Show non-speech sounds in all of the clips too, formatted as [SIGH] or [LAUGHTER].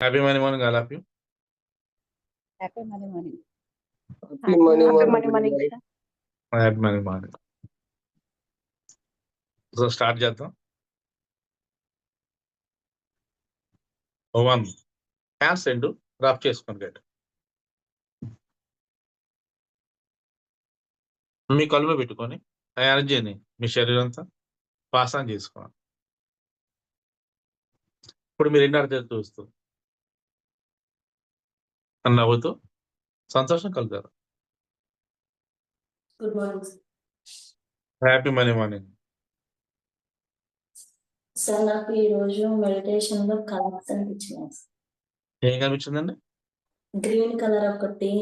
Happy money morning all of you happy money morning money morning, sir. Happy money morning so start చేద్దాం. One. Hands రెండు. Rough చేసుకోండి గట్టి మీ కళ్ళు పెట్టుకొని ఆ ఎనర్జీని మీ శరీరం అంతా పాస్ ఆన్ చేసుకోవాలి. ఇప్పుడు మీరు ఎన్ని అర్థం చూస్తూ నవ్వుతూ సంతోషం కలుగుతారు. హ్యాపీ మనీ మార్నింగ్ సార్ నాకు ఈ రోజు మెడిటేషన్లో కలర్స్ అనిపించినాయి ఏం కనిపించిందండి? గ్రీన్ కలర్ ఒకటి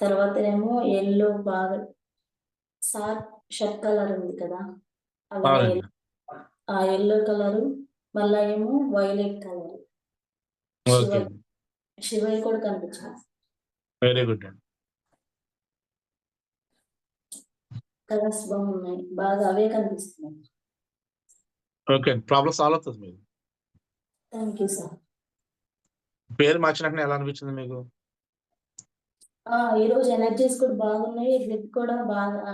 తర్వాత ఏమో ఎల్లో బాగా సార్ షర్ట్ కలర్ ఉంది కదా ఆ ఎల్లో కలర్ మళ్ళా ఏమో వైలెట్ కలర్ ఓకే శివయ్య కూడా కనిపించింది వెరీ గుడ్ అండి బాగున్నాయి. బాగా అవే కనిపిస్తున్నాయి. ఓకే ప్రాబ్లం సాల్వ్ అవుతుంది మీకు థ్యాంక్ యూ సార్ పేరు మార్చినట్టు ఎలా అనిపించింది మీకు? ఆ ఈ రోజు ఎనర్జీస్ కూడా బాగున్నాయి. హెడ్ కూడా బాగా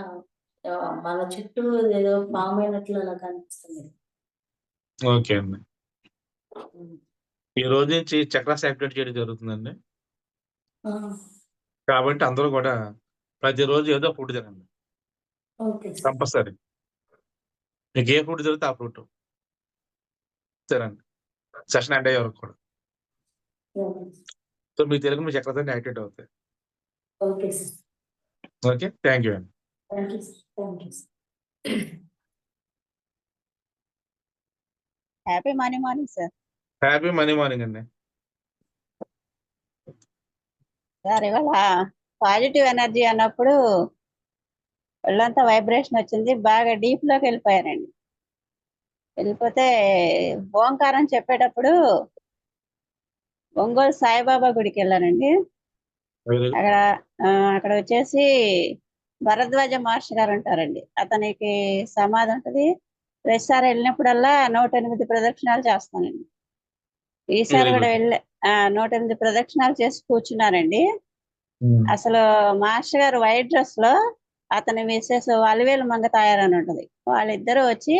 మన చుట్టూ ఏదో ఫామ్ అయినట్లు అలా కనిపిస్తుంది ఓకే అండి. ఈ రోజు నుంచి చక్రాస్ యాక్టివేట్ చేయడం జరుగుతుందండి. కాబట్టి అందరూ కూడా ప్రతిరోజు ఏదో ఫుడ్ తినండి. ఓకే. Sir compulsory. మీకు ఏ ఫుడ్ దొరికితే ఆ ఫ్రూట్. తినండి. సెషన్ ఎండ్ అయ్యే వరకు కూడా. సో మీ తెలుగు మీ చక్రతో యాక్టివేట్ అవుతాయి. Okay sir. Okay. Thank you అండి. Happy money morning sir. Happy money morning అండి. సార్ ఇవాళ పాజిటివ్ ఎనర్జీ అన్నప్పుడు ఒళ్ళంతా వైబ్రేషన్ వచ్చింది. బాగా డీప్లోకి వెళ్ళిపోయానండి. వెళ్ళిపోతే ఓంకారం చెప్పేటప్పుడు ఒంగోలు సాయిబాబా గుడికి వెళ్ళానండి. వెరీ అక్కడ అక్కడ వచ్చేసి భరద్వాజ మాస్టర్ గారు ఉంటారండి. అతనికి సమాధి ఉంటది. ప్రతిసారి వెళ్ళినప్పుడల్లా నూట ఎనిమిది ప్రదక్షిణాలు చేస్తానండి. ఈసారి కూడా. వెళ్ళి నూట ఎనిమిది ప్రదక్షిణాలు చేసి కూర్చున్నారండి. అసలు మాస్టర్ గారు వైట్ డ్రెస్లో అతని మిస్సెస్ అలివేలు మంగ తయారని ఉంటది. వాళ్ళిద్దరూ వచ్చి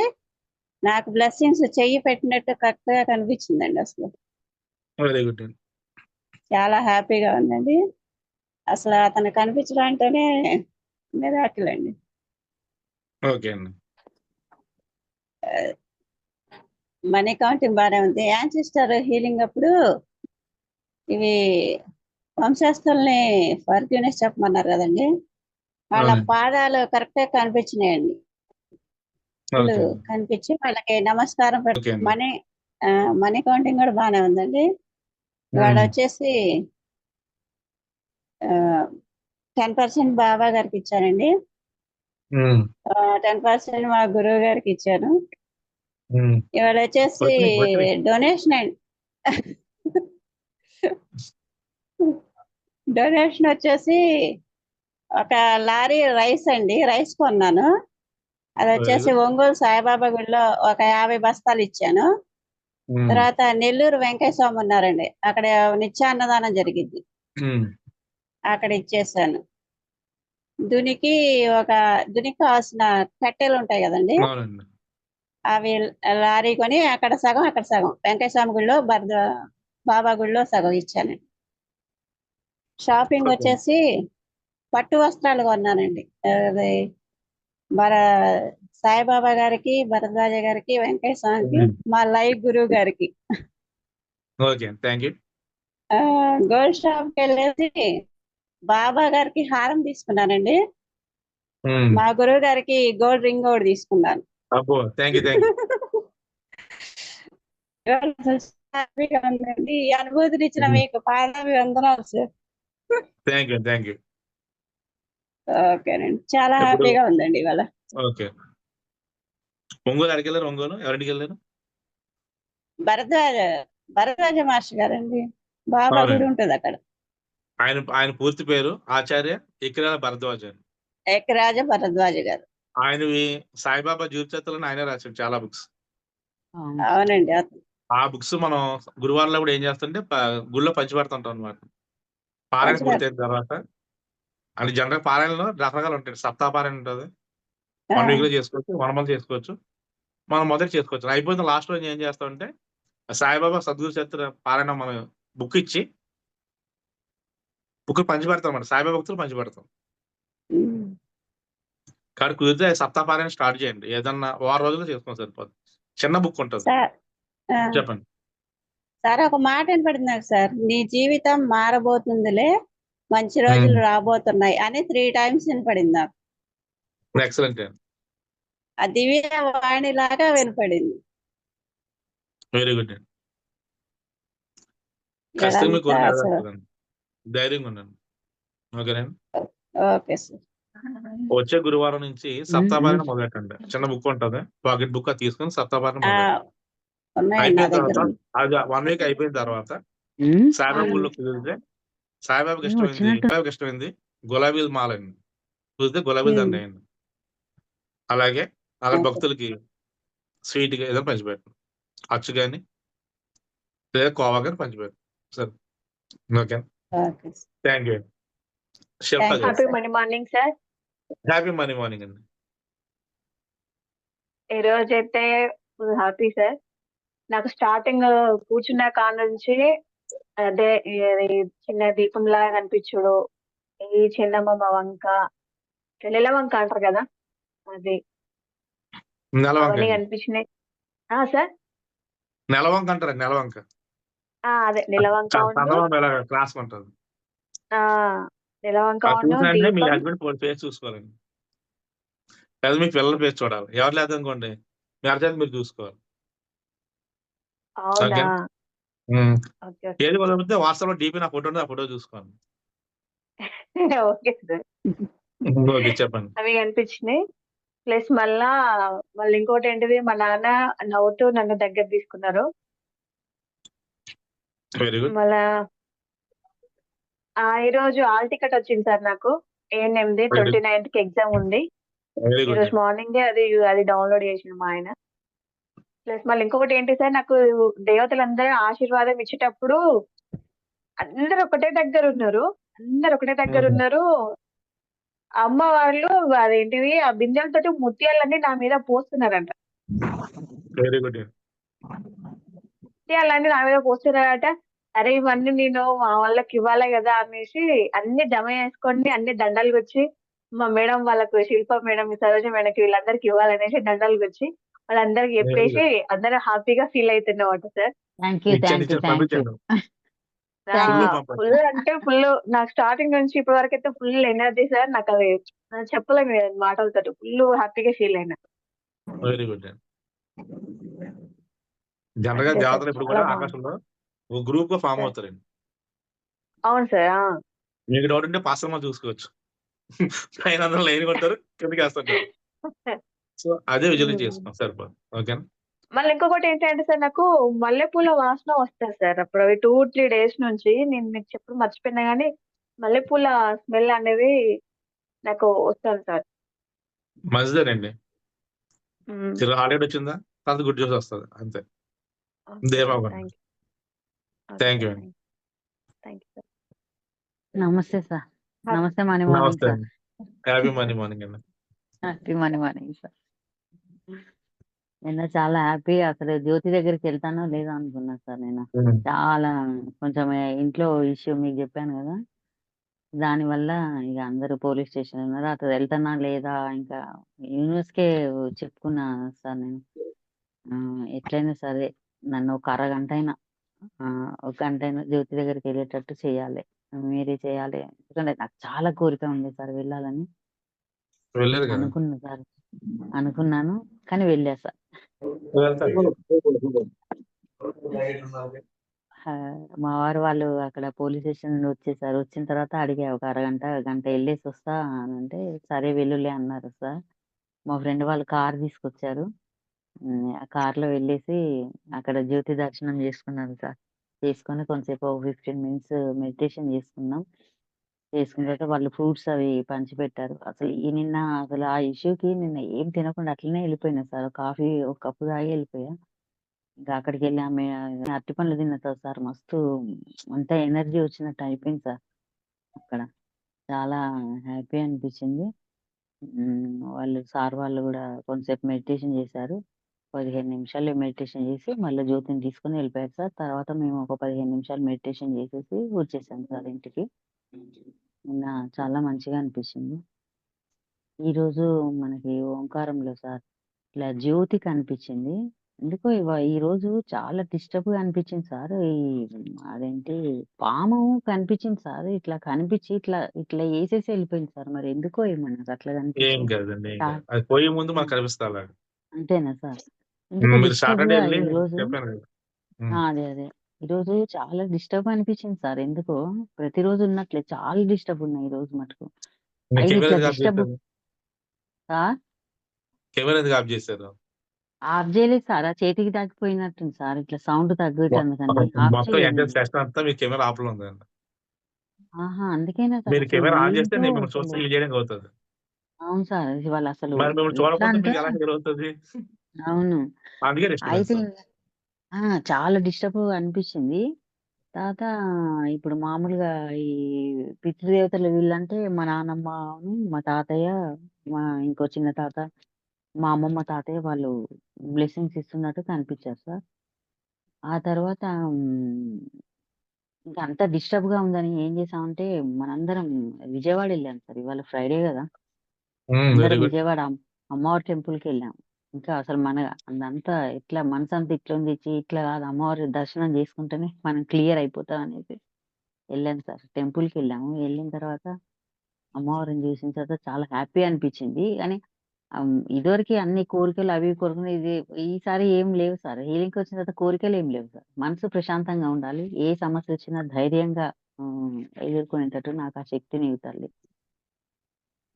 నాకు బ్లెస్సింగ్స్ చెయ్యి పెట్టినట్టు కరెక్ట్గా కనిపించిందండి అసలు. చాలా హ్యాపీగా ఉందండి. అసలు అతను కనిపించడం అంటేనే మిరాకిల్ అండి. ఓకే అండి. మనీ కౌంటింగ్ బాగానే ఉంది యాన్సిస్టర్ హీలింగ్ అప్పుడు ఇవి వంశస్థుల్ని ఫర్గ్యూనెస్ చెప్పమన్నారు కదండి వాళ్ళ. పాదాలు కరెక్ట్గా కనిపించినాయండి కనిపించి వాళ్ళకి నమస్కారం మనీ మనీ కౌంటింగ్ కూడా బాగానే ఉందండి మ్మ్. వచ్చేసి టెన్ పర్సెంట్ బాబా గారికి ఇచ్చానండి. టెన్ పర్సెంట్ మా గురువు గారికి ఇచ్చాను. ఇవాళ వచ్చేసి. డొనేషన్ అండి డొనేషన్ వచ్చేసి ఒక లారీ రైస్ అండి రైస్ కొన్నాను. అది వచ్చేసి ఒంగోలు సాయిబాబా గుడిలో ఒక యాభై బస్తాలు ఇచ్చాను. తర్వాత నెల్లూరు వెంకయ్య స్వామి ఉన్నారండి అక్కడ నిత్యాన్నదానం జరిగింది. అక్కడ ఇచ్చేసాను. దునికి ఒక దునికి కావాల్సిన కట్టెలు ఉంటాయి కదండి? అవి లారీ కొని అక్కడ సగం అక్కడ సగం. వెంకయ్య స్వామి గుడిలో భరద బాబా గుడిలో సగం ఇచ్చానండి షాపింగ్. వచ్చేసి పట్టు వస్త్రాలు కొన్నానండి. అది భర సాయిబాబా గారికి భరద్వాజ గారికి వెంకయ్య స్వామికి. మా లైవ్ గురువు గారికి. గోల్డ్ షాప్కి వెళ్ళేసి బాబా గారికి హారం తీసుకున్నానండి. మా గురువు గారికి గోల్డ్ రింగ్ ఒకటి తీసుకున్నాను. అబ్బో థ్యాంక్ యూ థ్యాంక్ యూ ఇవాళ అసలు హ్యాపీగా ఉందండి ఈ అనుభూతిని ఇచ్చిన. మీకు పాదాభి వందనాలు sir thank you thank you ఓకేనండి చాలా ఇప్పుడు- హ్యాపీగా ఉందండి ఇవాళ. ఓకే ఒంగోలు ఎక్కడికి వెళ్ళారు ఒంగోలు? ఎవరింటికి వెళ్ళారు? భరద్వాజ భరద్వాజ మాస్టర్ గారండి. బాబా అవునండి. గుడి ఉంటుంది అక్కడ. ఆయన ఆయన పూర్తి పేరు ఆచార్య ఇక్రాల భరద్వాజ్ అని. ఏకరాజ భరద్వాజ గారు. ఆయనవి సాయిబాబా జీవిత చరిత్రలను ఆయన రాశాడు చాలా బుక్స్ అవునండి ఆ బుక్స్ మనం గురువారంలో కూడా ఏం చేస్తుంటే గుళ్ళో పంచిపెడుతుంటాం అన్నమాట. పారాయణ. పూర్తయిన తర్వాత అంటే జనరల్‌గా పారాయణలో రకరకాలు ఉంటాయి. సప్తాహ పారాయణ ఉంటది. ఆ! 1 వీక్‌లో చేసుకోవచ్చు. 1 మంత్ చేసుకోవచ్చు. మనం మొదట చేసుకోవచ్చు. అయిపోయిన లాస్ట్ రోజు ఏం చేస్తామంటే సాయిబాబా సద్గురు చరిత్ర పారాయణం మనం బుక్ ఇచ్చి బుక్ పంచిపెడతాం అన్నమాట. సాయిబాబా భక్తులు పంచిపెడతాం. కానీ కుదిరితే సప్తాహ పారాయణ స్టార్ట్ చేయండి. ఏదన్నా వారం రోజుల్లో చేసుకోండి సరిపోద్ది. చిన్న బుక్ ఉంటది. చెప్పండి. సార్ ఒక మాట వినపడింది నాకు సార్. నీ జీవితం మారబోతుందిలే. మంచి రోజులు. రాబోతున్నాయి అని 3 టైమ్స్ వినపడింది నాకు. ఎక్సలెంట్ దివ్య వాణిలాగా వినపడింది. వెరీ గుడ్ అండి. ఖచ్చితంగా. ధైర్యంగా ఉండండి. ఓకేనండి. Okay sir. [LAUGHS] వచ్చే గురువారం నుంచి. పారాయణ మొదలెట్టండి. చిన్న బుక్ ఉంటది. పాకెట్ బుక్ తీసుకొని అయిపోయిన దగ్గర తర్వాత. అది 1 వీక్ అయిపోయిన తర్వాత. సాయిబాబా కుదిరితే సాయిబాబాకి ఇష్టమైంది సాయిబాబాకి ఇష్టమైంది గులాబీల మాలండి. కుదిరితే గులాబీల హ్మ్. దండ ఎయండి. అలాగే ఓకే. భక్తులకి స్వీట్‌గా ఏదో పంచిపెట్టండి. అచ్చు గాని లేదా కోవా గాని పంచిపెట్టండి. సరే. Okay. Thank you. Happy morning sir. Happy money morning అండి. ఈ రోజైతే ఫుల్ హ్యాపీ సార్. నాకు స్టార్టింగ్ కూర్చున్న కాడ నుంచి అదే చిన్న దీపంలాగా కనిపించుడు. ఈ చందమామ వంక, నెలవంక అంటారు కదా! అది. నెలవంక అవన్నీ. కనిపించినాయి. ఆ! సార్? నెలవంక అంటారండి. నెలవంక. అదే నెలవంక చ ఉన్ను వెంటనే మీ హస్బెండ్ ఫేస్ చూసుకోవాలండి. లేదా మీ పిల్లల ఫేస్ చూడాలి. ఎవరు లేదనుకోండి మీ అర్జెంట్ మీరు చూసుకోవాలి. ఏది కుదరకపోతే వాట్సాప్‌లో డీపీ నా ఫోటో. ఆ ఫోటో చూసుకోండి. [LAUGHS] Okay sir. ఓకే. చెప్పండి. అవి కనిపించినాయి. ప్లస్ మళ్ళా మళ్ళీ ఇంకోటేంటిది మా నాన్న నవ్వుతూ నన్ను దగ్గర తీసుకున్నారు. మళ్ళా ఆ! ఈరోజు హాల్ టికెట్ వచ్చింది సార్ నాకు. ఏఎన్ఎంది వెరీ గుడ్. 29థ్‌కి ఎగ్జామ్ ఉంది. వెరీ గుడ్ ఈరోజు అండి. మార్నింగే అది అది డౌన్‌లోడ్ చేసిండు మా ఆయన. ప్లస్ మళ్ళీ ఇంకొకటి ఏంటి సార్ నాకు దేవతలందరూ ఆశీర్వాదం ఇచ్చేటప్పుడు అందరూ ఒకటే దగ్గర ఉన్నారు. అందరూ ఒకటే దగ్గర. ఉన్నారు. అమ్మ వాళ్ళు అదేంటివి ఆ బిందెలతోటి ముత్యాలన్నీ నా మీద పోస్తున్నారంట. Very good. ముత్యాలన్నీ నా మీద పోస్తున్నారట. అరే! ఇవన్నీ నేను మా వాళ్ళకి ఇవ్వాలి గదా! అనేసి అన్నీ జమ చేసుకొని అన్ని దండలు గుచ్చి మా మేడం వాళ్ళకు శిల్ప మేడం, సరోజ మేడంకి వీళ్ళందరికి ఇవ్వాలనేసి దండలు గుచ్చి వాళ్ళందరికి చెప్పేసి. అందరం హ్యాపీగా ఫీల్ అయితున్నామట సార్. [LAUGHS] ఫుల్ అంటే ఫుల్ నాకు స్టార్టింగ్ నుంచి ఇప్పటి వరకైతే ఫుల్ ఎనర్జీ సార్. నాకది ఆహ్, చెప్పలేను నేను మాటలతోటి. ఫుల్ హ్యాపీగా ఫీల్ అయినా. Very good sir. దేవతలు ఎప్పుడు చాలా కూడా. ఆకాశంలో ఒక గ్రూప్‌గా ఫార్మ్ సార్. అవుతారండి. అవును సార్. ఆ! మీకు డౌట్ ఉంటే పాస్టర్‌ని చూసుకోవచ్చు. పైన అందరూ లైన్‌గా ఉంటారు. కిందకేస్తుంటారు. సో, అదే విజువలైజ్ హ్మ్. చేసుకోండి సరిపోద్ది. ఓకేనా. మళ్ళీ ఇంకొకటి ఏంటంటే సార్ నాకు మల్లెపూల వాసన వస్తది సార్. అప్పుడు అవి 2, 3 డేస్ నుంచి నేను మీకు చెప్పడం మర్చిపోయినా గానీ మల్లెపూల స్మెల్ అనేది నాకు వస్తది సార్. మంచిదేనండి. హ్మ్. చిరు వచ్చిందా? తర్వాత గుడ్ న్యూస్ వస్తది. అంతే. సార్. Thank thank you. నమస్తే సార్. నమస్తే మనీ మార్నింగ్ నమస్తే సార్. హ్యాపీ మనీ మార్నింగ్ అండి. Happy money morning sir. నిన్న చాలా హ్యాపీ అసలు జ్యోతి దగ్గరికెళ్తానో లేదో అనుకున్నా సార్ నేను. హ్మ్. చాలా కొంచెం ఇంట్లో ఇష్యూ మీకు చెప్పాను గదా! దానివల్ల ఇగ అందరూ పోలీస్ స్టేషన్‌లో ఉన్నారు. అటు వెళ్తానా లేదా ఇంకా యూనివర్స్‌కే చెప్పుకున్నా సార్ నేను. ఆహ్, ఎట్లైనా సరే నన్ను ఒక అరగంటైనా ఆహ్, ఒక గంటైనా జ్యోతి దగ్గరికెళ్ళేటట్టు చేయాలి. మీరే చేయాలి. ఎందుకంటే నాకు చాలా కోరిక ఉంది సార్ వెళ్ళాలని. వెళ్ళారు కదా! అనుకున్నా సార్. అనుకున్నాను. కానీ వెళ్ళా సార్. వెళ్తారు. ఆ! మా వారు వాళ్ళు అక్కడ పోలీస్ స్టేషన్ నుండి వచ్చేసారు. వచ్చిన తర్వాత అడిగా ఒక అరగంట, గంట ఎళ్ళేసొస్తా అనంటే, సరే వెళ్ళులే అన్నారు సార్. మా ఫ్రెండ్ వాళ్ళు కార్ తీసుకొచ్చారు. హ్మ్. ఆ కార్‌లో వెళ్ళేసి అక్కడ జ్యోతి దర్శనం చేసుకున్నాను సార్. చేసుకొని కొంతసేపు ఒక 15 మినిట్స్ మెడిటేషన్ చేసుకున్నాం. చేసుకున్న తర్వాత వాళ్ళు ఫ్రూట్స్ అవి పంచిపెట్టారు. అసలు ఈ నిన్న అసలు ఆ ఇష్యూకి నిన్న ఏం తినకుండా అట్లనే ఎళ్ళిపోయినా సార్. కాఫీ ఒక కప్పు తాగి ఎళ్ళిపోయా. ఇంకా అక్కడికి వెళ్ళి ఆమె అరటి పండ్లు తిన్న తర్వాత సార్ మస్తు అంత ఎనర్జీ వచ్చినట్టు అయిపోయింది సార్ అక్కడ చాలా హ్యాపీ అనిపించింది వాళ్ళు సార్ వాళ్ళు కూడా కొంతసేపు మెడిటేషన్ చేశారు పదిహేను నిమిషాలు మెడిటేషన్ చేసి మళ్ళీ జ్యోతిని తీసుకొని వెళ్ళిపోయారు సార్. తర్వాత మేము ఒక పదిహేను నిమిషాలు మెడిటేషన్ చేసేసి వచ్చేసాం సార్ ఇంటికి. నిన్న చాలా మంచిగా అనిపించింది. ఈ రోజు మనకి ఓంకారంలో సార్ ఇట్లా జ్యోతి కనిపించింది. ఎందుకో ఇవ- ఈ రోజు చాలా డిస్టర్బ్గా అనిపించింది సార్. ఈ అదేంటి పాము కనిపించింది సార్. ఇట్లా కనిపించి ఇట్లా ఇట్లా వేసేసి వెళ్ళిపోయింది సార్. మరి ఎందుకో ఏమన్నా అట్లా కనిపించింది. పోయే ముందు కనిపిస్తా అంతేనా సార్? మీరు సాటర్డే వెళ్ళి చెప్పాను కదా. ఉమ్. అదే అదే. ఈ రోజు చాలా డిస్టర్బ్ అనిపించింది సార్. ఎందుకో ప్రతిరోజు ఉన్నట్లే చాలా డిస్టర్బ్ ఉన్నాయి ఈ రోజు మటుకు. మీరు అయితే కెమెరా ఇట్లా ఎందుకు ఆఫ్ డిస్టర్బ్ చేశారు? సార్ కెమెరా ఎందుకు ఆఫ్ చేశారు? ఆఫ్ చేయలేదు సార్. ఆ చేతికి తగ్గిపోయినట్టుంది సార్. ఇట్లా సౌండ్ మొ- అందుకని ఆఫ్ మొత్తం చేయలేదు. ఎంటర్ నేను సెషన్ అంతా మీ కెమెరా ఆఫ్లో ఉందండి. ఆహా అందుకేనా సార్? మీరు అసలు కెమెరా ఆన్ చేస్తే ఏంటో నేను మిమ్మల్ని చూస్తే అసలు ఈ చేయడానికి అవుతుంది అవును సార్. ఇవాళ అసలు మరి మిమ్మల్ని ఎట్లా చూడకపోతే అంటే మీకు ఎలా జరుగుతుంది? అవును. అందుకే అయితే ఆ, చాలా డిస్టర్బ్ అనిపించింది. తర్వాత ఇప్పుడు మామూలుగా ఈ పితృదేవతలు వీళ్ళంటే మా నాన్నమ్మ మా తాతయ్య మా ఇంకో చిన్న తాత మా అమ్మమ్మ తాతయ్య వాళ్ళు బ్లెస్సింగ్స్ ఇస్తున్నట్టు కనిపించారు సార్. ఆ తర్వాత ఇంకా అంత డిస్టర్బ్గా ఉందని ఏం చేసామంటే మనందరం విజయవాడ వెళ్ళాం సార్. ఇవాళ ఫ్రైడే కదా. వెరీ అందరం గుడ్. విజయవాడ అమ్- అమ్మవారి టెంపుల్కి వెళ్ళాం. ఇంకా అసలు మన అదంతా ఇట్లా మనసు అంతా ఇట్లా ఉంది ఇట్లా కాదు అమ్మవారి దర్శనం చేసుకుంటేనే మనం క్లియర్ అయిపోతాం అనేసి వెళ్ళాం సార్. టెంపుల్కి వెళ్ళాము. వెళ్ళిన తర్వాత అమ్మవారిని చూసిన తర్వాత చాలా హ్యాపీ అనిపించింది. కానీ ఇదివరకు అన్ని కోరికలు అవి కోరుకుని ఇది ఈసారి ఏం లేవు సార్. హీలింగ్ వచ్చిన తర్వాత కోరికలు ఏం లేవు సార్. మనసు ప్రశాంతంగా ఉండాలి. ఏ సమస్య వచ్చినా ధైర్యంగా ఎదుర్కొనేటట్టు నాకు ఆ శక్తిని ఇవ్వు తల్లి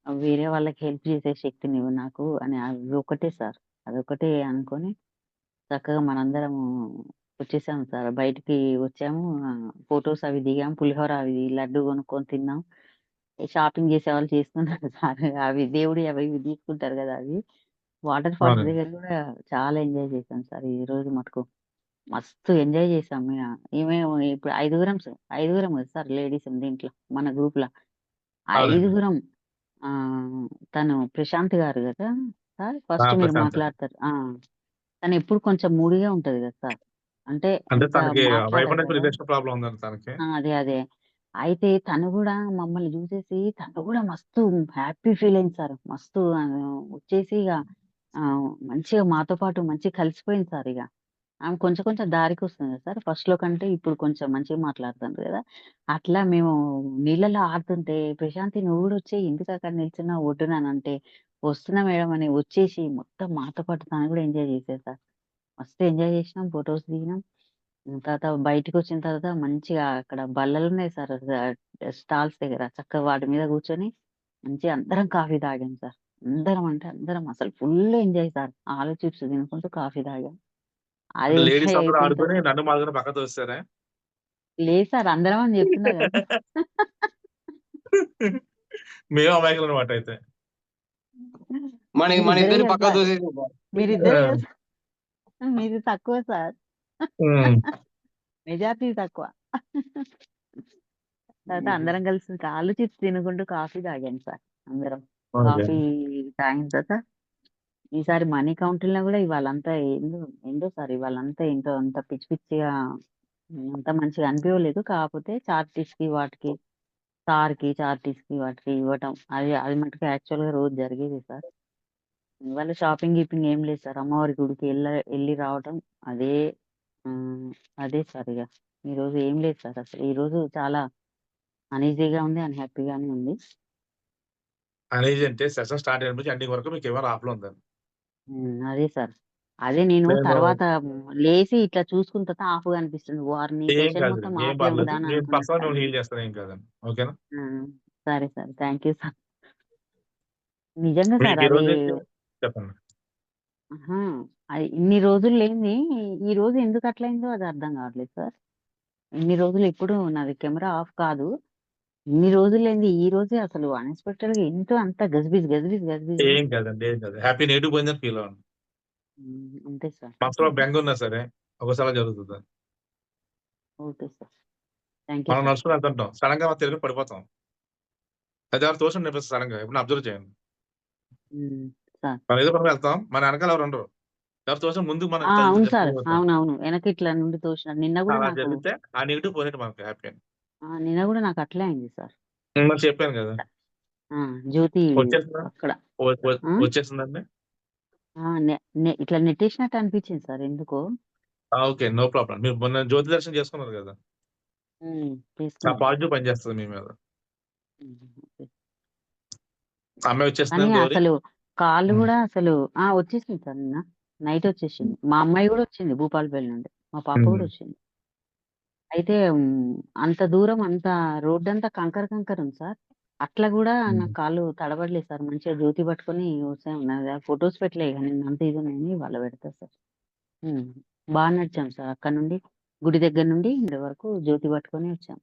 వేరే వాళ్ళకి హెల్ప్ చేసే శక్తిని ఇవ్వు నాకు అని అవి ఒకటే సార్. అదొకటే అనుకొని చక్కగా మనందరం వచ్చేసాం సార్. బయటికి వచ్చాము ఫొటోస్ అవి దిగాం పులిహోర అవి లడ్డు కొనుక్కొని తిన్నాం. షాపింగ్ చేసే వాళ్ళు చేస్తున్నారు సార్. అవి దేవుడి అవి ఇవి తీసుకుంటారు కదా అవి. వాటర్ ఫాల్స్ దగ్గర కూడా చాలా ఎంజాయ్ చేశాం సార్ ఈ రోజు మటుకు. మస్తు ఎంజాయ్ చేసాం మేము ఈమె ఇప్పుడు ఐదుగురం సార్. ఐదుగురం కదా సార్ లేడీస్ దీంట్లో మన గ్రూప్లో ఐదుగురం ఆ తను ప్రశాంత్ గారు కదా సార్? ఆ, ఫస్ట్ మీరు ప్రశాంత్. మాట్లాడతారు. ఆ తను ఎప్పుడు కొంచెం మూడిగా ఉంటది కదా సార్? అంటే అంటే ఇంకా తనకి మాట్లాడదు వైఫ్ కదా. రిలేషన్ ప్రాబ్లం ఉందండి తనకి. ఆ, అదే అదే. అయితే తను కూడా మమ్మల్ని చూసేసి తను కూడా మస్తు హ్యాపీ ఫీల్ అయింది సార్. మస్తు వచ్చేసి ఇక ఆ, మంచిగా మాతో పాటు మంచిగా కలిసిపోయింది సార్ ఇక. ఆమె కొంచెం కొంచెం దారికి వస్తుంది కదా సార్. ఫస్ట్లో కంటే ఇప్పుడు కొంచెం మంచిగా మాట్లాడుతుంది కదా. అట్లా మేము నీళ్ళలో ఆడుతుంటే ప్రశాంతి నువ్వు కూడా వచ్చి ఎందుకు అక్కడ నిల్చున్నా ఒడ్డునానంటే వస్తున్నా మేడం అని వచ్చేసి మొత్తం మాతో పాటు తను కూడా ఎంజాయ్ చేసేది సార్. మస్తు ఎంజాయ్ చేసినాం ఫొటోస్ దిగినాం. తర్వాత బయటకు వచ్చిన తర్వాత మంచిగా అక్కడ బల్లలు ఉన్నాయి సార్. స్టాల్స్ దగ్గర చక్కగా వాటి మీద కూర్చొని మంచిగా అందరం కాఫీ తాగాం సార్. అందరం అంటే అందరం అసలు ఫుల్ ఎంజాయ్ సార్. ఆలు చిప్స్ తినుకుంటూ కాఫీ తాగాం. అది అంటే ఎంజాయ్ లేడీస్ అందరూ అయిపోయిన ఆడుకొని తర్వాత నన్ను మాత్రం పక్క తోస్తారా లేదు సార్ అందరం అని చెప్తున్నా కదా. మేము అమాయకులు అనమాట అయితే. మన మన మీరిద్దరే ఇద్దరు కదా పక్క సార్. దోసేసి మీరిద్దరే ఆ, కదా సార్. మీది తక్కువ సార్. ఉమ్, మెజార్టీ తక్కువ. తర్వాత అందరం కలిసి కాళ్ళు చిప్స్ తినుకుంటూ కాఫీ తాగాం సార్ అందరం. ఓకే. కాఫీ తాగిన తర్వాత ఈసారి మనీ కౌంటర్లో కూడా ఇవాళంతా ఏందో ఏందో సార్ ఇవాళంతా ఏంటో అంత పిచ్చి పిచ్చిగా అంత మంచిగా అనిపించలేదు కాకపోతే చార్టీస్కి వాటికి సార్కి చార్టీస్కి వాటికి ఇవ్వటం అది అది మటుకు యాక్చువల్గా రోజు జరిగేది సార్. ఇవాళ షాపింగ్ గీపింగ్ ఏం లేదు సార్. అమ్మవారి గుడికి వెళ్ళ వెళ్ళి రావటం అదే అదే సార్ ఇక ఈ రోజు ఏం లేదు సార్ అసలు. ఈ రోజు చాలా అనీజీగా ఉంది అన్హ్యాపీగానే ఉంది. అనేది అంటే సెషన్ స్టార్ట్ అయిన నుంచి ఎండింగ్ వరకు మీకు ఏమైనా ఆఫ్లో ఉందండి అదే సార్. అదే నేను తర్వాత లేచి ఇట్లా చూసుకున్న తర్వాత ఆఫ్గా అనిపిస్తుంది. వారిని ఏం సెషన్ కాదు మొత్తం ఏం ఆఫే పర్లేదు. ఉందా అని నేను అనుకున్నా పర్సనల్ సార్. మిమ్మల్ని నేను హీల్ చేస్తాను ఏం కాదండి. ఓకేనా? ఆ, సరే సార్. Thank you sir. నిజంగా మీకు సార్ ఈ అది రోజు చెప్పండి. ఆహా, అది ఇన్ని రోజులు లేని ఈ రోజు ఎందుకు అట్లయిందో అది అర్థం కావట్లేదు సార్. ఇన్ని రోజులు ఎప్పుడు నాది కెమెరా ఆఫ్ కాదు. ఇన్ని రోజులు లేని ఈ రోజే అసలు అన్ఎక్స్పెక్టెడ్గా ఎంతో అంత గజిబిజ్ గజిబిజ్ గజిబిజ్ ఏం కాదండి ఏం కాదు. హ్యాపీ నేటివ్ పోయిందని ఫీల్ అవ్వండి అంతే సార్. మనసులో బెంగ ఉన్నా సరే ఒకసారి జరుగుతుంది ఓకే సార్. థ్యాంక్ యూ మనం నడుచుకుని వెళ్తుంటాం. సడన్గా తిరిగి పడిపోతాం. అది ఎవరు తోసం నేర్పిస్తారు సడన్గా ఇప్పుడు అబ్జర్వ్ చేయండి. సార్. మనం ఏదో పని వెళ్తాం మన వెనకాల ఎవరు ఉండరు. ఎవరు తోసం ముందుకు మనం అవును సార్. అవును అవును వెనక ఇట్లా నుండి తోసిన నిన్న కూడా అలా నాకు జరిగితే ఆ నెగిటివ్ పోయినట్టు మనకి హ్యాపీ ఆ, నిన్న కూడా నాకు అట్లే అయింది సార్. మరి చెప్పాను కదా. జ్యోతి అక్కడ? వచ్చేసిందండి? ఇట్లా నెట్టేసినట్టు అనిపించింది సార్ ఎందుకో. Okay no problem. మీరు మొన్న జ్యోతి దర్శనం చేసుకున్నారు కదా. ఆ పాజిటివ్ పని చేస్తుంది మీ మీద. అమ్మాయి వచ్చేస్తుంది అసలు కాళ్ళు. కూడా అసలు ఆ వచ్చేసింది సార్ నిన్న. నైట్ వచ్చేసింది. మా అమ్మాయి కూడా వచ్చింది భూపాలపల్లి నుండి. మా పాప. కూడా వచ్చింది. అయితే అంత దూరం అంత రోడ్ అంతా కంకర కంకర ఉంది సార్. అట్లా కూడా. నా కాళ్ళు తడబడలేదు సార్. మంచిగా జ్యోతి పట్టుకొని వచ్చాము నా ఫొటోస్ పెట్టలే కానీ అంత ఇది ఉన్నాయని వాళ్ళు పెడతా సార్. బాగా నడిచాం సార్. అక్కడ నుండి గుడి దగ్గర నుండి ఇంటి వరకు జ్యోతి పట్టుకొని వచ్చాం.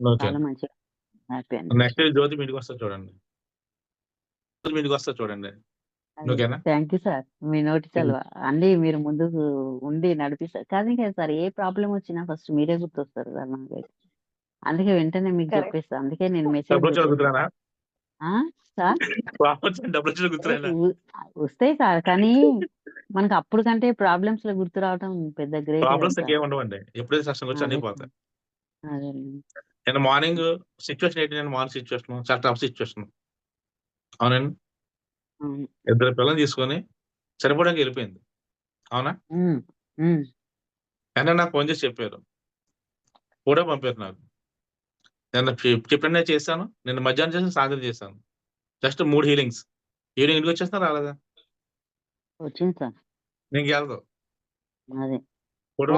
ఓకే. చాలా మంచిగా హ్యాపీ అనిపించింది. నెక్స్ట్ జ్యోతి మీటికి వస్తా చూడండి. జ్యోతి వస్తా చూడండి. ఓకేనా? Thank you sir. మీ నోటి చలవ. అన్ని మీరు ముందుకు ఉండి నడిపిస్తారు. కానీ కదా సార్ ఏ ప్రాబ్లం వచ్చినా ఫస్ట్ మీరే గుర్తొస్తారు సార్ నాకైతే. అందుకే వెంటనే మీకు. చెప్పేస్తా. అందుకే నేను మెసేజ్ వస్తాయి సార్ కానీ మనకు అప్పుడు కంటే ప్రాబ్లమ్స్లో గుర్తు రావడం పెద్ద గ్రేట్ ప్రాబ్లమ్స్ ఏమి ఉండవండి. ఎప్పుడైతే కష్టం వచ్చి అన్ని పోతాయి. అదే నేను మార్నింగ్ సిచ్యువేషన్ ఏంటి? నేను మార్నింగ్ సిచ్యువేషన్ చాలా టఫ్ సిచ్యువేషన్ అవునండి? అవును ఇద్దరు పిల్లల్ని తీసుకొని చనిపోవడానికి వెళ్ళిపోయింది. అవునా? అయినా నాకు ఫోన్ చేసి చెప్పారు. ఫోటో పంపారు నాకు. నేను చెప్పిన చేశాను నేను మధ్యాహ్నం చేసి సాయంత్రం చేశాను జస్ట్ మూడు హీలింగ్స్. ఈవినింగ్ ఇంటికి వచ్చేస్తున్నా రాలేదా? వచ్చింది సార్. నేను వెళ్దాం కూడా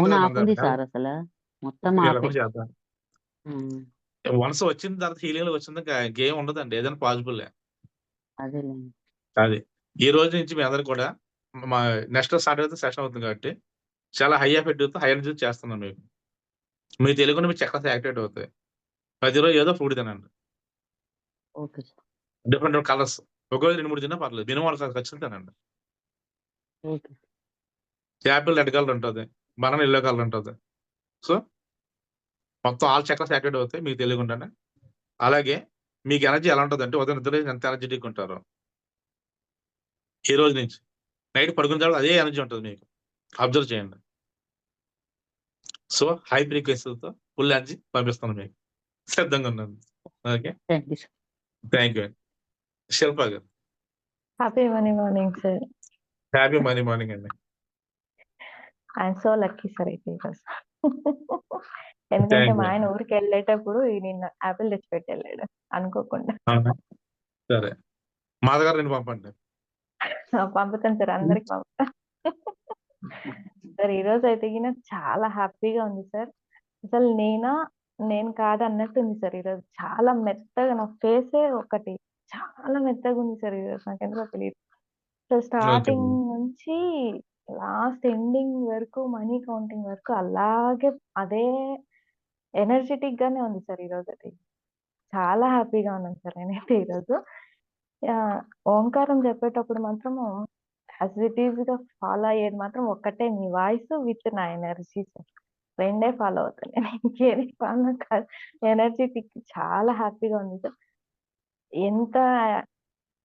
వన్స్ వచ్చిన తర్వాత హీలింగ్ వచ్చింది గేమ్ ఉండదండి. ఏదైనా పాసిబుల్. అదేలేండి. అది. ఈ రోజు నుంచి మీ అందరు కూడా మా నెక్స్ట్ సాటర్డే సెషన్ అవుతుంది కాబట్టి చాలా హై ఎఫెక్ట్ హై ఎనర్జీ చేస్తున్నాం మీకు. మీకు తెలియకుండా మీ చక్రస్ యాక్టివేట్ అవుతాయి. ప్రతిరోజు ఏదో ఫుడ్ తినండి. డిఫరెంట్ కలర్స్ ఒకరోజు రెండు మూడు తిన్నా పర్లేదు. మినిమం ఖచ్చితంగా తినండి. ఓకే. యాపిల్ రెడ్ కలర్ ఉంటుంది. బనానా ఎల్లో కలర్ ఉంటుంది. సో మొత్తం ఆల్ చక్రస్ యాక్టివేట్ అవుతాయి. మీకు తెలియకుండానే. అలాగే మీకు ఎనర్జీ ఎలా ఉంటుంది అంటే ఉదయం నిద్ర ఎంత ఎనర్జెటిక్ ఉంటారో. ఈ రోజు నుంచి? నైట్ పడుకున్న తర్వాత అదే ఎనర్జీ ఉంటుంది మీకు. అబ్జర్వ్ చేయండి. సో హై ఫ్రీక్వెన్సీతో ఫుల్ ఎనర్జీ పంపిస్తాను మీకు. సిద్ధంగా ఉన్నాను. ఓకే? థ్యాంక్ యూ శిల్ప గారు. Happy money morning sir happy morning morning అండి. ఐఎమ్ సో లక్కీ సార్ అయితే ఈరోజు ఎందుకంటే మా. ఆయన ఊరికి వెళ్ళేటప్పుడు ఈ నిన్న యాపిల్ తెచ్చి పెట్టి వెళ్ళాడు అనుకోకుండా సరే. మాధగారు రెండు పంపండి. [LAUGHS] పంపుతాను సార్ అందరికి పంపుతాను సార్ ఈ రోజు అయితే గిన చాలా హ్యాపీగా ఉంది సార్. అసలు నేనా నేను కాదు అన్నట్టు ఉంది సార్ ఈరోజు చాలా మెత్తగా నా ఫేసే ఒకటి. చాలా మెత్తగా ఉంది సార్ ఈరోజు నాకు ఎందుకో తెలియదు సో స్టార్టింగ్ నుంచి లాస్ట్ ఎండింగ్ వరకు మనీ కౌంటింగ్ వరకు అలాగే అదే ఎనర్జెటిక్ గానే ఉంది సార్ ఈరోజు అయితే. చాలా హ్యాపీగా ఉన్నాను సార్ నేనైతే ఈరోజు ఓంకారం చెప్పేటప్పుడు మాత్రము యాజ్ ఇట్ ఈజ్గా ఫాలో అయ్యేది మాత్రం ఒక్కటే. మీ వాయిస్ విత్ నా ఎనర్జీ రెండే ఫాలో అవుతాను నేను ఇంకేది ఫాలో కాదు. ఎనర్జెటిక్ చాలా హ్యాపీగా ఉంది సార్. ఎంత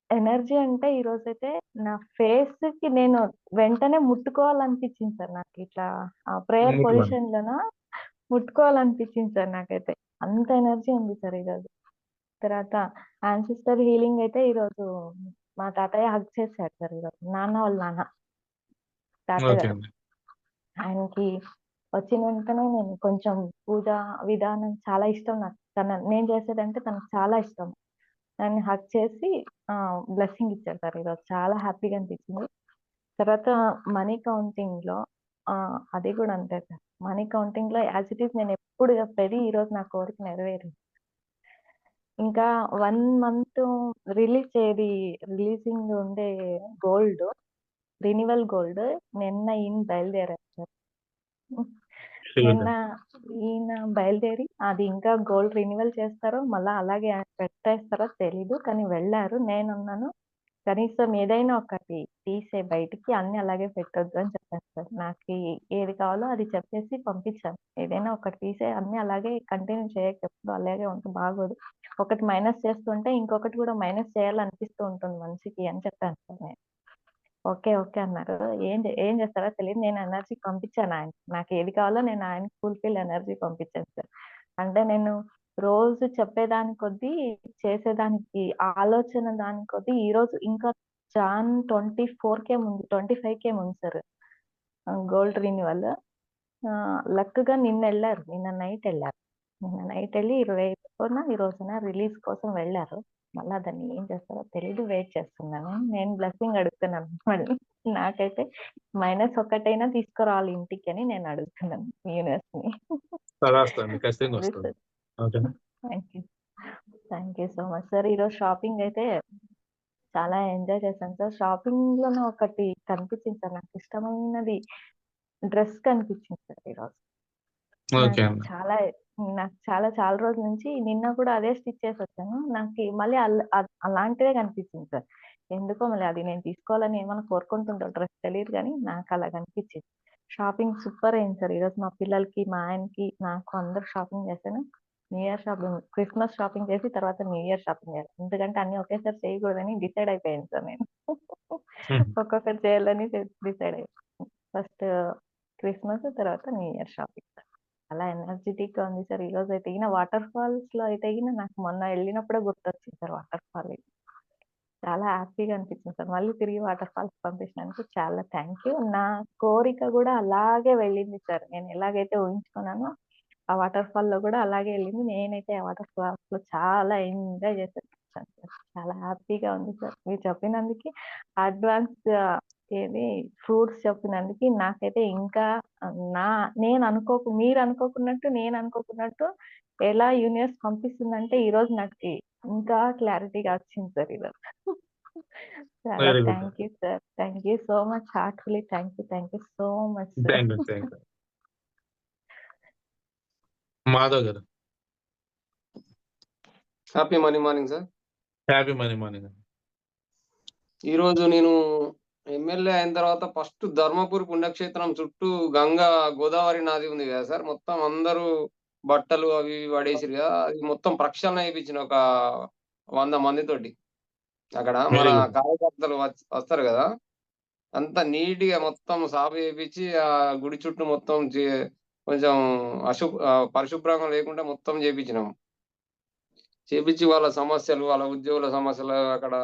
ఎనర్జీ అంటే ఈ రోజు అయితే నా ఫేస్కి నేను వెంటనే ముట్టుకోవాలనిపించింది సార్ నాకు. ఇట్లా ఆ ప్రేయర్. పొజిషన్ లోన ముట్టుకోవాలనిపించింది సార్ నాకైతే. అంత ఎనర్జీ ఉంది సార్ ఈరోజు తర్వాత ఆన్సిస్టర్ హీలింగ్ అయితే ఈరోజు మా తాతయ్య హక్ చేశాడు సార్ ఈరోజు. నాన్న వాళ్ళ నాన్న. తాతయ్య గారు. ఆయనకి వచ్చిన వెంటనే నేను కొంచెం పూజ విధానం చాలా ఇష్టం నాకు. తన నేను చేసేదంటే తనకు చాలా ఇష్టం. నన్ను హక్ చేసి బ్లెస్సింగ్ ఇచ్చారు సార్ ఈరోజు. చాలా హ్యాపీగా అనిపించింది. తర్వాత మనీ కౌంటింగ్లో ఆ, అది కూడా అంతే సార్. మనీ కౌంటింగ్లో యాజ్ ఇట్ ఈస్ నేను ఎప్పుడు చెప్పేది ఈ రోజు నా కోరిక నెరవేరింది. ఇంకా వన్ మంత్ రిలీజ్ ఏది రిలీజింగ్ ఉండే గోల్డ్ రినివల్ గోల్డ్ నిన్న ఈయన బయలుదేరారు. సార్ నిన్న ఈయన బయలుదేరి అది ఇంకా గోల్డ్ రినివల్ చేస్తారో మళ్ళీ అలాగే పెట్టేస్తారో తెలీదు కానీ వెళ్ళారు. నేనున్నాను. కనీసం ఏదైనా ఒకటి తీసే బయటికి అన్ని అలాగే పెట్టొద్దు అని చెప్పాను సార్. నాకు ఏది కావాలో అది చెప్పేసి పంపించాను. ఏదైనా ఒకటి తీసే అన్ని అలాగే కంటిన్యూ చేయక ఎప్పుడు అలాగే ఉంటే బాగోదు. ఒకటి మైనస్ చేస్తుంటే ఇంకొకటి కూడా మైనస్ చేయాలనిపిస్తూ ఉంటుంది మనిషికి అని చెప్పాను సార్ నేను. ఓకే ఓకే అన్నారు. ఏం ఏం చేస్తారో తెలియదు. నేను ఎనర్జీ పంపించాను ఆయన నాకు ఏది కావాలో నేను ఆయన ఫుల్ఫిల్ ఎనర్జీ పంపించాను సార్. అంటే నేను రోజు చెప్పేదాని కొద్దీ చేసేదానికి ఆలోచన దాని కొద్దీ ఈ రోజు ఇంకా జాన్ ట్వంటీ ఫోర్ కే ముందు ట్వంటీ ఫైవ్ కే ముందు సార్ గోల్డ్ రిన్యూవల్ లక్గా నిన్న వెళ్ళారు నిన్న నైట్ వెళ్ళారు నిన్న నైట్ వెళ్ళి ఇరవై ఐదున ఈ రోజున రిలీజ్ కోసం వెళ్ళారు. మళ్ళా దాన్ని ఏం చేస్తారో తెలియదు వెయిట్ చేస్తున్నాను. నేను బ్లెస్సింగ్ అడుగుతున్నాను. మళ్ళీ నాకైతే మైనస్ ఒకటైనా తీసుకురావాలి ఇంటికి అని నేను అడుగుతున్నాను యూనివర్స్ని ఖచ్చితంగా ఓకేనా? Thank you. Thank you so much. Sir ఈరోజు షాపింగ్ అయితే చాలా ఎంజాయ్ చేశాను సార్. షాపింగ్లోనే ఒకటి కనిపించింది సార్. నాకు ఇష్టమైనది డ్రెస్ కనిపించింది సార్ ఈరోజు. ఓకే నాకు అండి. చాలా నాకు చాలా చాలా రోజుల నుంచి నిన్న కూడా అదే స్టిచ్ చేసి వచ్చాను. నాకు మళ్ళీ అల్- అ- అలాంటిదే కనిపించింది సార్. ఎందుకో మళ్ళీ అది నేను తీసుకోవాలని ఏమైనా కోరుకుంటుంటా డ్రెస్ తెలియదు కానీ నాకు అలా కనిపించింది. షాపింగ్ సూపర్ అయింది సార్. ఈరోజు మా పిల్లలకి మా ఆయనకి నాకు అందరు షాపింగ్ చేశాను. New year shopping Christmas shopping చేసి తర్వాత న్యూ ఇయర్ షాపింగ్ చేయాలి. ఎందుకంటే అన్ని ఒకేసారి చేయకూడదని డిసైడ్ అయిపోయాను సార్ నేను. [LAUGHS] ఒక్కొక్కటి చేయాలని డిసైడ్ అయిపోయాను ఫస్ట్ క్రిస్మస్ తర్వాత న్యూ ఇయర్ షాపింగ్. అలా ఎనర్జెటిక్గా ఉంది సార్. ఈ రోజు అయితే ఈయన వాటర్ ఫాల్స్లో అయితే ఈయన నాకు మొన్న వెళ్ళినప్పుడే గుర్తొచ్చింది సార్ వాటర్ ఫాల్ చాలా హ్యాపీగా అనిపించింది సార్. మళ్ళీ తిరిగి వాటర్ ఫాల్స్ పంపించినందుకు చాలా థ్యాంక్ యూ నా కోరిక కూడా అలాగే వెళ్ళింది సార్. నేను ఎలాగైతే ఊహించుకున్నానో ఆ వాటర్ ఫాల్లో కూడా అలాగే వెళ్ళింది. నేనైతే ఆ వాటర్ ఫాల్స్లో చాలా ఎంజాయ్ చేశాను. సార్ చాలా హ్యాపీగా ఉంది సార్. మీరు చెప్పినందుకు అడ్వాన్స్ ఏది ఫ్రూట్స్ చెప్పినందుకు నాకైతే ఇంకా నా నేను అనుకోకు మీరు అనుకోకున్నట్టు నేను అనుకోకున్నట్టు ఎలా యూనివర్స్ పంపిస్తుందంటే ఈ రోజు నాకు ఇంకా క్లారిటీగా వచ్చింది సార్ ఈరోజు చాలా. Thank you sir. Thank you so much heartfully. Thank you thank you so much you Madhav గారు. Happy money morning sir happy money morning ఈ రోజు నేను ఎమ్మెల్యే అయిన తర్వాత ఫస్ట్ ధర్మపురి పుణ్యక్షేత్రం చుట్టూ గంగా గోదావరి నది ఉంది కదా సార్. మొత్తం అందరూ బట్టలు అవి పడేసిరు కదా. అది మొత్తం ప్రక్షాళన చేయించిన ఒక వంద మందితోటి. అక్కడ మన. కార్యకర్తలు వస్తారు కదా. అంత నీట్గా మొత్తం సాఫ్ చేయించి ఆ గుడి చుట్టూ మొత్తం కొంచెం అశు పరిశుభ్రంగా లేకుండా మొత్తం చేపించినాం. చేపించి వాళ్ళ సమస్యలు వాళ్ళ ఉద్యోగుల సమస్యలు అక్కడ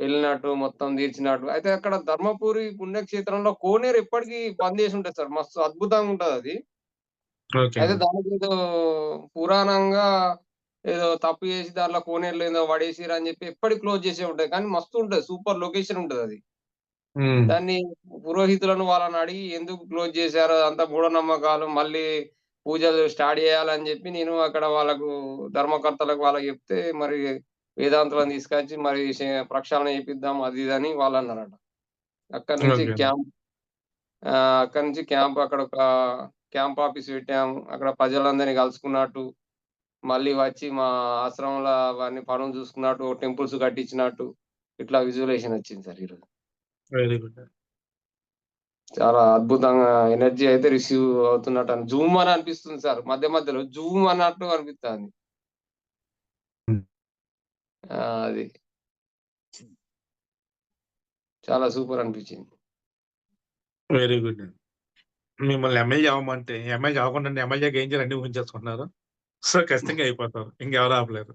వెళ్ళినట్టు మొత్తం తీర్చినట్టు. అయితే అక్కడ ధర్మపురి పుణ్యక్షేత్రంలో కోనేరు ఎప్పటికీ బంద్ చేసి ఉంటుంది సార్. మస్తు అద్భుతంగా ఉంటది అది. అయితే దానికి ఏదో పురాణంగా ఏదో తప్పు చేసి దాంట్లో కోనేరులో ఏదో పడేసిరు అని చెప్పి ఎప్పటికి క్లోజ్ చేసే ఉంటాయి కానీ మస్తు ఉంటది. సూపర్ లొకేషన్ ఉంటది అది. దాన్ని పురోహితులను వాళ్ళని అడిగి ఎందుకు క్లోజ్ చేశారు అంత మూఢనమ్మకాలు మళ్ళీ పూజలు స్టార్ట్ చేయాలని చెప్పి నేను అక్కడ వాళ్ళకు ధర్మకర్తలకు వాళ్ళకి చెప్తే మరి వేదాంతులను తీసుకొచ్చి మరి ప్రక్షాళన చేపిద్దాం అది అని వాళ్ళు అన్నారట. అక్కడ నుంచి. క్యాంప్ అక్కడ నుంచి క్యాంప్ అక్కడ ఒక క్యాంప్ ఆఫీస్ పెట్టాము. అక్కడ ప్రజలందరినీ కలుసుకున్నట్టు మళ్ళీ వచ్చి మా ఆశ్రమంలో అవన్నీ పనులు చూసుకున్నట్టు టెంపుల్స్ కట్టించినట్టు ఇట్లా విజువలేషన్ వచ్చింది సార్ ఈరోజు. Very good. చాలా అద్భుతంగా ఎనర్జీ అయితే రిసీవ్ అవుతున్నట్టు అని జూమ్ అని అనిపిస్తుంది సార్ మధ్య మధ్యలో జూమ్ అన్నట్టు అనిపిస్తుంది అది. చాలా సూపర్ అనిపించింది. Very good. మిమ్మల్ని ఎమ్మెల్యే అవ్వమంటే ఎమ్మెల్యే అవ్వకుండా ఎమ్మెల్యేగా ఏం చేయాలని ఊహించేసుకున్నారు సో ఖచ్చితంగా అయిపోతారు ఇంకెవరు ఆపలేరు.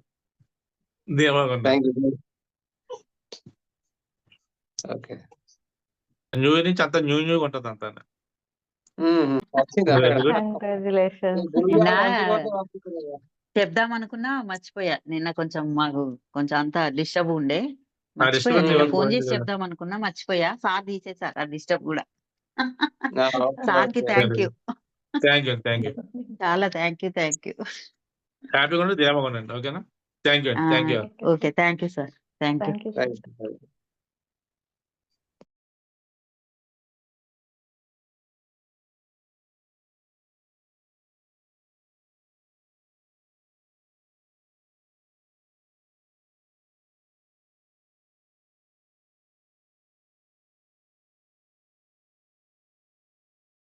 ఓకే న్యూ ఇయర్ నుంచి అంతా న్యూ న్యూగా ఉంటుంది అంతా. చెప్దాం అనుకున్నా మర్చిపోయా. నిన్న కొంచెం మాకు కొంచెం అంతా డిస్టర్బ్ ఉండే. మర్చిపోయా. ఫోన్ చేసి. చెప్దాం అనుకున్నా మర్చిపోయా. సార్ తీసేసారు ఆ డిస్టర్బ్ కూడా. సార్కి. Thank you thank you thank you చాలా థ్యాంక్ యూ థ్యాంక్ యూ హ్యాపీగా ఉండండి. ఓకేనా? Thank you thank you okay thank you sir thank you.